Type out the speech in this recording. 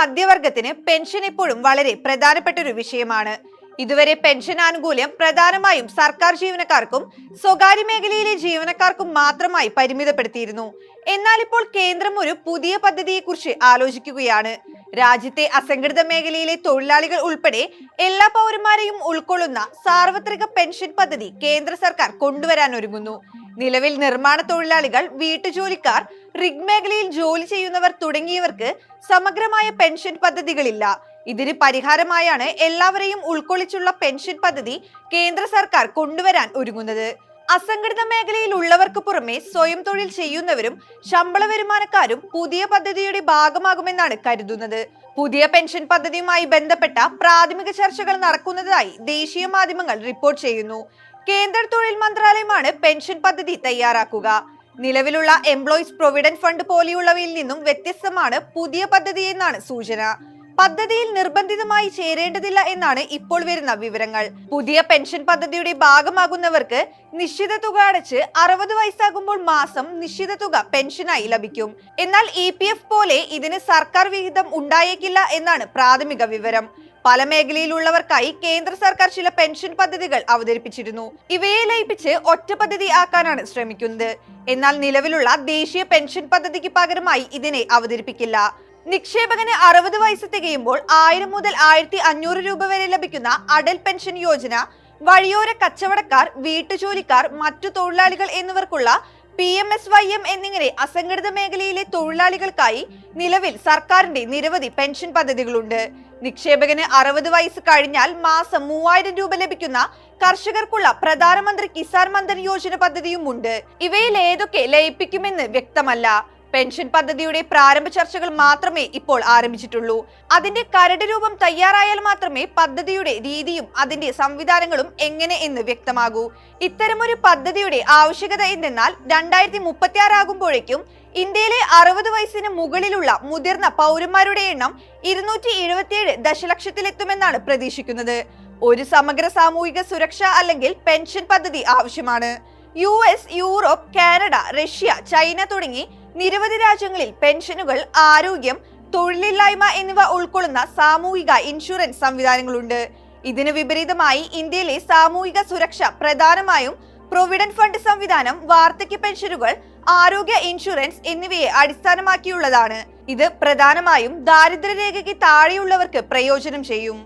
മധ്യവർഗത്തിന് pension ഇപ്പോഴും വളരെ പ്രധാനപ്പെട്ട ഒരു വിഷയമാണ്. ഇതുവരെ പെൻഷൻ ആനുകൂല്യം പ്രധാനമായും സർക്കാർ ജീവനക്കാർക്കും സ്വകാര്യ മേഖലയിലെ ജീവനക്കാർക്കും മാത്രമായി പരിമിതപ്പെടുത്തിയിരുന്നു. എന്നാൽ ഇപ്പോൾ കേന്ദ്രം ഒരു പുതിയ പദ്ധതിയെക്കുറിച്ച് ആലോചിക്കുകയാണ്. രാജ്യത്തെ അസംഘടിത മേഖലയിലെ തൊഴിലാളികൾ ഉൾപ്പെടെ എല്ലാ പൗരന്മാരെയും ഉൾക്കൊള്ളുന്ന സാർവത്രിക പെൻഷൻ പദ്ധതി കേന്ദ്ര സർക്കാർ കൊണ്ടുവരാൻ ഒരുങ്ങുന്നു. നിലവിൽ നിർമ്മാണ തൊഴിലാളികൾ വീട്ടുജോലിക്കാർ റിഗ് മേഖലയിൽ ജോലി ചെയ്യുന്നവർ തുടങ്ങിയവർക്ക് സമഗ്രമായ പെൻഷൻ പദ്ധതികളില്ല. ഇതിന് പരിഹാരമായാണ് എല്ലാവരെയും ഉൾക്കൊള്ളിച്ചുള്ള പെൻഷൻ പദ്ധതി കേന്ദ്ര സർക്കാർ കൊണ്ടുവരാൻ ഒരുങ്ങുന്നത്. അസംഘടിത മേഖലയിൽ ഉള്ളവർക്ക് പുറമെ സ്വയം തൊഴിൽ ചെയ്യുന്നവരും ശമ്പള വരുമാനക്കാരും പുതിയ പദ്ധതിയുടെ ഭാഗമാകുമെന്നാണ് കരുതുന്നത്. പുതിയ പെൻഷൻ പദ്ധതിയുമായി ബന്ധപ്പെട്ട പ്രാഥമിക ചർച്ചകൾ നടക്കുന്നതായി ദേശീയ മാധ്യമങ്ങൾ റിപ്പോർട്ട് ചെയ്യുന്നു. കേന്ദ്ര തൊഴിൽ മന്ത്രാലയമാണ് പെൻഷൻ പദ്ധതി തയ്യാറാക്കുക. നിലവിലുള്ള എംപ്ലോയീസ് പ്രൊവിഡന്റ് ഫണ്ട് പോലെയുള്ളവയിൽ നിന്നും വ്യത്യസ്തമാണ് പുതിയ പദ്ധതി എന്നാണ് സൂചന. പദ്ധതിയിൽ നിർബന്ധിതമായി ചേരേണ്ടതില്ല എന്നാണ് ഇപ്പോൾ വരുന്ന വിവരങ്ങൾ. പുതിയ പെൻഷൻ പദ്ധതിയുടെ ഭാഗമാകുന്നവർക്ക് നിശ്ചിത തുക അടച്ച് അറുപത് വയസ്സാകുമ്പോൾ മാസം നിശ്ചിത തുക പെൻഷനായി ലഭിക്കും. എന്നാൽ ഇ പി എഫ് പോലെ ഇതിന് സർക്കാർ വിഹിതം ഉണ്ടായേക്കില്ല എന്നാണ് പ്രാഥമിക വിവരം. പല മേഖലയിലുള്ളവർക്കായി കേന്ദ്ര സർക്കാർ ചില പെൻഷൻ പദ്ധതികൾ അവതരിപ്പിച്ചിരുന്നു. ഇവയെ ലയിപ്പിച്ച് ഒറ്റ പദ്ധതി ആക്കാനാണ് ശ്രമിക്കുന്നത്. എന്നാൽ നിലവിലുള്ള ദേശീയ പെൻഷൻ പദ്ധതിക്ക് പകരമായി ഇതിനെ അവതരിപ്പിക്കില്ല. നിക്ഷേപകന് അറുപത് വയസ്സ് തികയുമ്പോൾ ആയിരം മുതൽ ആയിരത്തി അഞ്ഞൂറ് രൂപ വരെ ലഭിക്കുന്ന അടൽ പെൻഷൻ യോജന വഴിയോര കച്ചവടക്കാർ വീട്ടുജോലിക്കാർ മറ്റു തൊഴിലാളികൾ എന്നിവർക്കുള്ള P M S Y M എന്നിങ്ങനെ അസംഘടിത മേഖലയിലെ തൊഴിലാളികൾക്കായി നിലവിൽ സർക്കാരിന്റെ നിരവധി പെൻഷൻ പദ്ധതികളുണ്ട്. നിക്ഷേപകന് അറുപത് വയസ്സ് കഴിഞ്ഞാൽ മാസം മൂവായിരം രൂപ ലഭിക്കുന്ന കർഷകർക്കുള്ള പ്രധാനമന്ത്രി കിസാൻ മന്ദൻ യോജന പദ്ധതിയും ഉണ്ട് ഇവയിൽ ഏതൊക്കെ ലയിപ്പിക്കുമെന്ന് വ്യക്തമല്ല. പെൻഷൻ പദ്ധതിയുടെ പ്രാരംഭ ചർച്ചകൾ മാത്രമേ ഇപ്പോൾ ആരംഭിച്ചിട്ടുള്ളൂ. അതിന്റെ കരട് രൂപം തയ്യാറായാൽ മാത്രമേ പദ്ധതിയുടെ രീതിയും അതിന്റെ സംവിധാനങ്ങളും എങ്ങനെ എന്ന് വ്യക്തമാകൂ. ഇത്തരമൊരു പദ്ധതിയുടെ ആവശ്യകത എന്തെന്നാൽ രണ്ടായിരത്തി മുപ്പത്തി ആറാകുമ്പോഴേക്കും ഇന്ത്യയിലെ അറുപത് വയസ്സിന് മുകളിലുള്ള മുതിർന്ന പൗരന്മാരുടെ എണ്ണം ഇരുന്നൂറ്റി എഴുപത്തിയേഴ് ദശലക്ഷത്തിലെത്തുമെന്നാണ് പ്രതീക്ഷിക്കുന്നത്. ഒരു സമഗ്ര സാമൂഹിക സുരക്ഷ അല്ലെങ്കിൽ പെൻഷൻ പദ്ധതി ആവശ്യമാണ്. U S Europe Canada Russia China തുടങ്ങി നിരവധി രാജ്യങ്ങളിൽ പെൻഷനുകൾ ആരോഗ്യം തൊഴിലില്ലായ്മ എന്നിവ ഉൾക്കൊള്ളുന്ന സാമൂഹിക ഇൻഷുറൻസ് സംവിധാനങ്ങളുണ്ട്. ഇതിന് വിപരീതമായി ഇന്ത്യയിലെ സാമൂഹിക സുരക്ഷ പ്രധാനമായും പ്രൊവിഡന്റ് ഫണ്ട് സംവിധാനം വാർദ്ധക്യ പെൻഷനുകൾ ആരോഗ്യ ഇൻഷുറൻസ് എന്നിവയെ അടിസ്ഥാനമാക്കിയുള്ളതാണ്. ഇത് പ്രധാനമായും ദാരിദ്ര്യരേഖയ്ക്ക് താഴെയുള്ളവർക്ക് പ്രയോജനം ചെയ്യും.